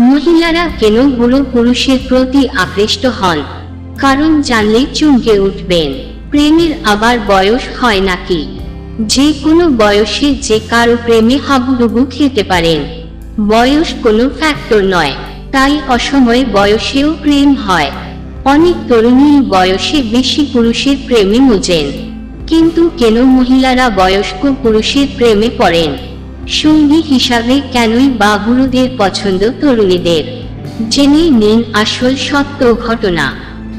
মহিলারা কেন বুড়ো পুরুষের প্রতি আকৃষ্ট হন? কারণ জানলে চমকে উঠবেন। প্রেমের আবার বয়স হয় নাকি? যে কোনো বয়সে যে কারও প্রেমে হাবুডুবু খেতে পারেন। বয়স কোনো ফ্যাক্টর নয়, তাই অসময়ে বয়সেও প্রেম হয়। অনেক তরুণী বয়সে বেশি পুরুষের প্রেমে মোজেন। কিন্তু কেন মহিলারা বয়স্ক পুরুষের প্রেমে পড়েন? সঙ্গী হিসাবে কেনই বা বুড়োদের পছন্দ তরুণীদের? জেনে নিন আসল সত্য ঘটনা।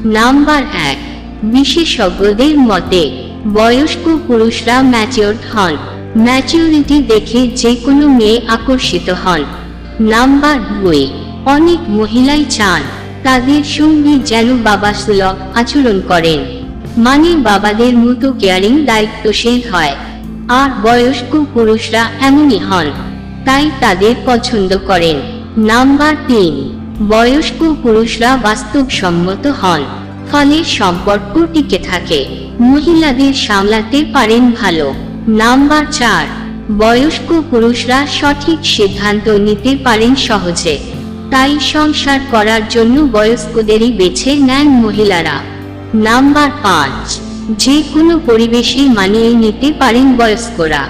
নাম্বার এক, বিশেষজ্ঞদের মতে, বয়স্ক পুরুষরা ম্যাচিওর হন। ম্যাচিউরিটি দেখে যে কোনো মেয়ে আকর্ষিত হন। নাম্বার দুই, অনেক মহিলাই চান। তাদের সঙ্গী যেন বাবা সুলভ আচরণ করেন। মানে বাবাদের মতো কেয়ারিং দায়িত্বশীল হয়। আর বয়স্ক পুরুষরা এমনই হন, তাই তাদের পছন্দ করেন। নাম্বার তিন, বয়স্ক পুরুষরা বাস্তবসম্মত হন, ফলে সম্পর্ক টিকে থাকে, মহিলাদের সামলাতে পারেন ভালো। নাম্বার চার, বয়স্ক পুরুষরা সঠিক সিদ্ধান্ত নিতে পারেন সহজে, তাই সংসার করার জন্য বয়স্কদেরই বেছে নেন মহিলারা। নাম্বার পাঁচ যে কোনো পরিবেশে মানিয়ে নিতে পারেন বয়স্করা।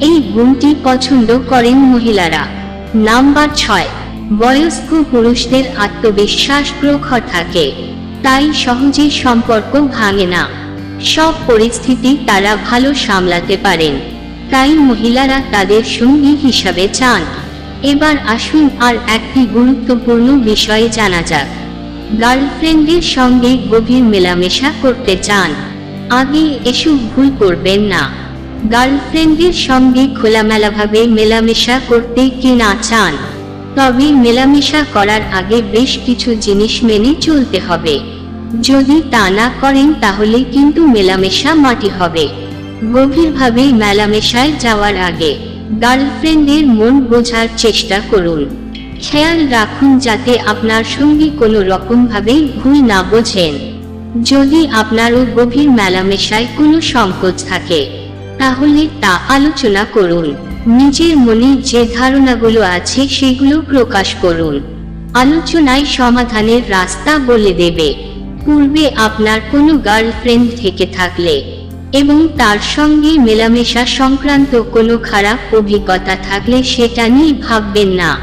এই গুণটি পছন্দ করেন মহিলারা। নাম্বার ছয়, বয়স্ক পুরুষদের আত্মবিশ্বাস প্রখর থাকে। তাই সহজে সম্পর্ক ভাঙে না। সব পরিস্থিতি তারা ভালো সামলাতে পারেন। তাই মহিলারা তাদের সঙ্গী হিসাবে চান। এবার আসুন আর একটি গুরুত্বপূর্ণ বিষয়ে জানা যাক। গার্লফ্রেন্ডের সঙ্গে গভীর মেলামেশা করতে চান। আগে এসব ভুল করবেন না। গার্লফ্রেন্ডের সঙ্গে খোলামেলাভাবে মেলামেশা করতে কি না চান, তবে মেলামেশা করার আগে বেশ কিছু জিনিস মেনে চলতে হবে। যদি তা না করেন তাহলে কিন্তু মেলামেশা মাটি হবে। গভীরভাবে মেলামেশায় যাওয়ার আগে গার্লফ্রেন্ডের মন বোঝার চেষ্টা করুন। খেয়াল রাখুন যাতে আপনার সঙ্গী কোনো রকমভাবে ভুল না বোঝেন। যদি আপনারও গভীর মেলামেশায় কোনো সংকোচ থাকে, তাহলে তা আলোচনা করুন। নিজের মনে যে ধারণাগুলো আছে সেগুলো প্রকাশ করুন। আলোচনায় সমাধানের রাস্তা বলে দেবে। পূর্বে আপনার কোনো গার্লফ্রেন্ড থেকে থাকলে এবং তার সঙ্গে মেলামেশা সংক্রান্ত কোনো খারাপ অভিজ্ঞতা থাকলে সেটা নিয়ে ভাববেন না।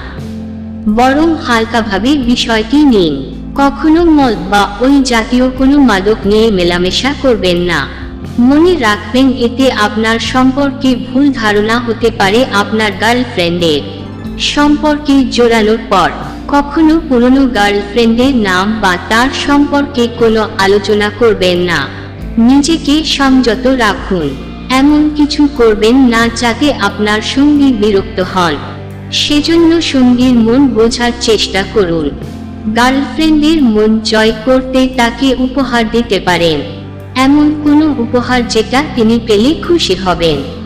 বরং হালকাভাবে বিষয়টি নিন। কখনো মদ বা ওই জাতীয় কোনো মাদক নিয়ে মেলামেশা করবেন না। মনে রাখবেন এতে আপনার সম্পর্কে ভুল ধারণা হতে পারে আপনার গার্লফ্রেন্ডের। সম্পর্কে জোরানোর পর, কখনো পুরনো গার্লফ্রেন্ডের নাম বা তার সম্পর্কে কোনো আলোচনা করবেন না। নিজেকে সংযত রাখুন। এমন কিছু করবেন না যাতে আপনার সঙ্গী বিরক্ত হন। সেজন্য সঙ্গীর মন বোঝার চেষ্টা করুন। গার্লফ্রেন্ডের মন জয় করতে তাকে উপহার দিতে পারেন। এমন কোনো উপহার যেটা তিনি পেলে খুশি হবেন।